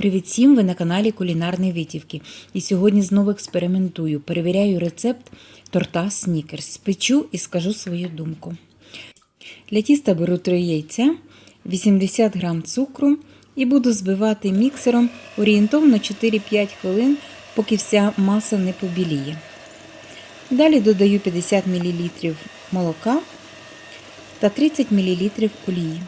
Привіт всім! Ви на каналі Кулінарні Витівки. І сьогодні знову експериментую. Перевіряю рецепт торта Снікерс. Спечу і скажу свою думку. Для тіста беру 3 яйця, 80 г цукру і буду збивати міксером орієнтовно 4-5 хвилин, поки вся маса не побіліє. Далі додаю 50 мл молока та 30 мл олії.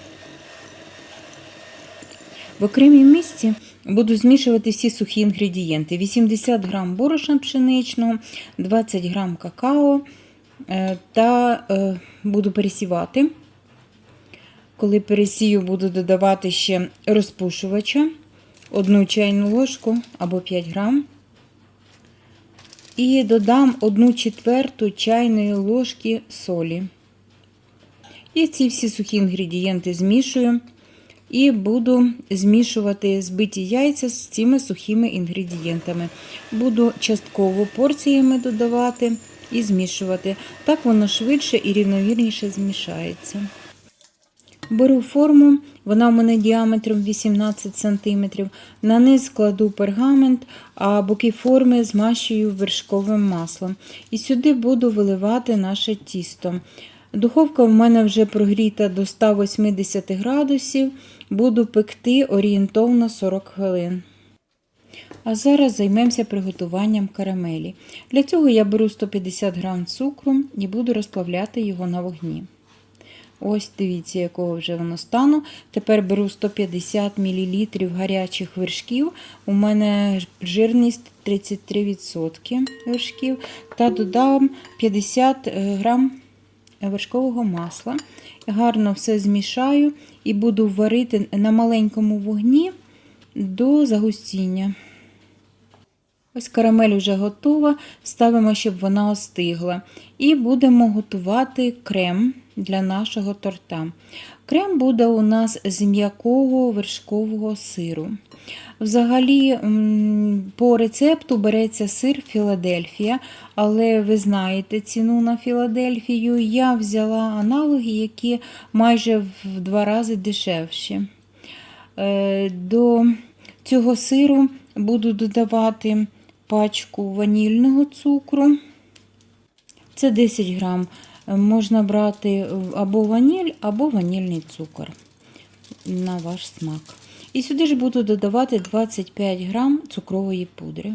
В окремій місці буду змішувати всі сухі інгредієнти: 80 г борошна пшеничного, 20 г какао е, та е, буду пересівати. Коли пересію, буду додавати ще розпушувача, 1 чайну ложку або 5 грам. І додам 1 четверту чайної ложки солі. І ці всі сухі інгредієнти змішую. І буду змішувати збиті яйця з цими сухими інгредієнтами. Буду частково порціями додавати і змішувати. Так воно швидше і рівновірніше змішається. Беру форму, вона у мене діаметром 18 см. На низ кладу пергамент, а боки форми змащую вершковим маслом. І сюди буду виливати наше тісто. Духовка в мене вже прогріта до 180 градусів. Буду пекти орієнтовно 40 хвилин. А зараз займемося приготуванням карамелі. Для цього я беру 150 г цукру і буду розплавляти його на вогні. Ось дивіться, якого вже воно стану. Тепер беру 150 мл гарячих вершків. У мене жирність 33% вершків. Та додам 50 г вершкового масла. Гарно все змішаю і буду варити на маленькому вогні до загустіння. Ось карамель вже готова, ставимо, щоб вона остигла. І будемо готувати крем для нашого торта. Крем буде у нас з м'якого вершкового сиру. Взагалі, по рецепту береться сир Філадельфія, але ви знаєте ціну на Філадельфію. Я взяла аналоги, які майже в два рази дешевші. Е, до цього сиру буду додавати пачку ванільного цукру. Це 10 грам. Можна брати або ваніль, або ванільний цукор на ваш смак. І сюди ж буду додавати 25 грам цукрової пудри.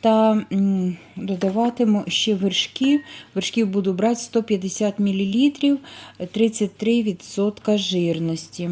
Та додаватиму ще вершки. Вершків буду брати 150 мл, 33% жирності.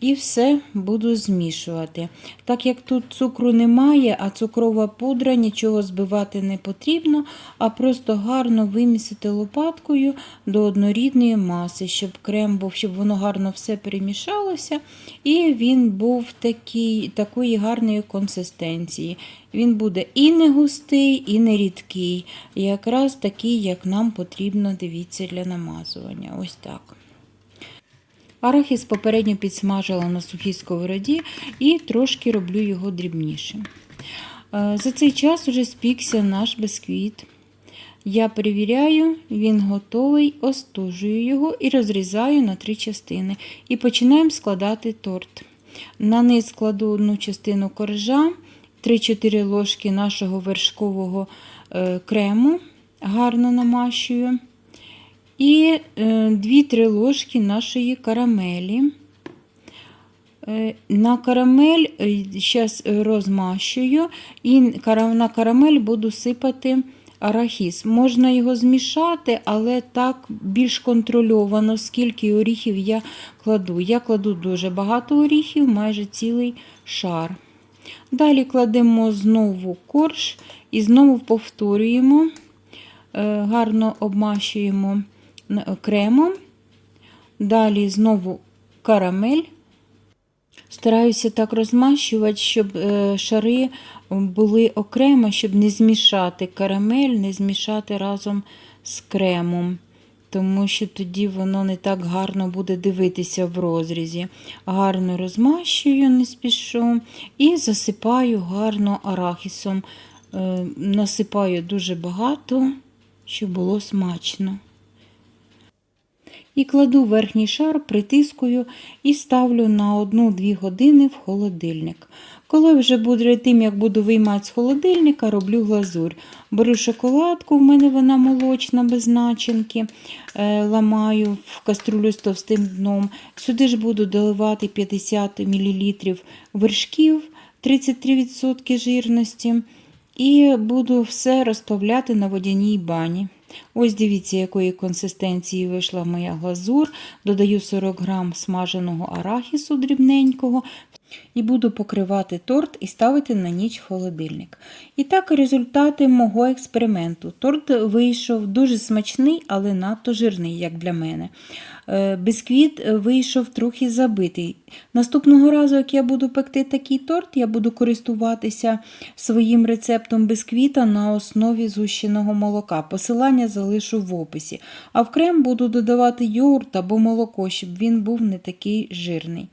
І все буду змішувати. Так як тут цукру немає, а цукрова пудра, нічого збивати не потрібно, а просто гарно вимісити лопаткою до однорідної маси, щоб крем був, щоб воно гарно все перемішалося, і він був такий, такої гарної консистенції. Він буде і не густий, і не рідкий. Якраз такий, як нам потрібно, дивіться, для намазування. Ось так. Арахіс попередньо підсмажила на сухій сковороді і трошки роблю його дрібнішим. Е, за цей час вже спікся наш бисквіт. Я перевіряю, він готовий, остужую його і розрізаю на три частини. І починаємо складати торт. На низ кладу одну частину коржа, 3-4 ложки нашого вершкового е, крему, гарно намащую. І 2-3 е, ложки нашої карамелі. Е, на карамель зараз розмащую, і на карамель буду сипати арахіс. Можна його змішати, але так більш контрольовано, скільки оріхів я кладу. Я кладу дуже багато оріхів, майже цілий шар. Далі кладемо знову корж і знову повторюємо, е, гарно обмащуємо кремом. Далі знову карамель. Стараюся так розмащувати, щоб е, шари були окремо, щоб не змішати карамель, не змішати разом з кремом. Тому що тоді воно не так гарно буде дивитися в розрізі. Гарно розмащую, не спішу, і засипаю гарно арахісом. Е, насипаю дуже багато, щоб було смачно. І кладу верхній шар, притискую і ставлю на 1-2 години в холодильник. Коли вже буде тим, як буду виймати з холодильника, роблю глазурь. Беру шоколадку, в мене вона молочна, без начинки, е, ламаю в каструлю з товстим дном. Сюди ж буду доливати 50 мл вершків, 33% жирності. І буду все розплавляти на водяній бані. Ось дивіться, якої консистенції вийшла моя глазур. Додаю 40 грам смаженого арахісу дрібненького. І буду покривати торт і ставити на ніч в холодильник. І так результати мого експерименту. Торт вийшов дуже смачний, але надто жирний, як для мене. Е, Бісквіт вийшов трохи забитий. Наступного разу, як я буду пекти такий торт, я буду користуватися своїм рецептом бісквіта на основі згущеного молока. Посилання залишу в описі. А в крем буду додавати йогурт або молоко, щоб він був не такий жирний.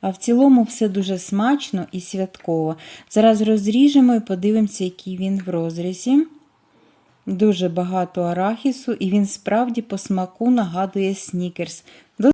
А в цілому все дуже смачно і святково. Зараз розріжемо і подивимося, який він в розрізі. Дуже багато арахісу, і він справді по смаку нагадує снікерс.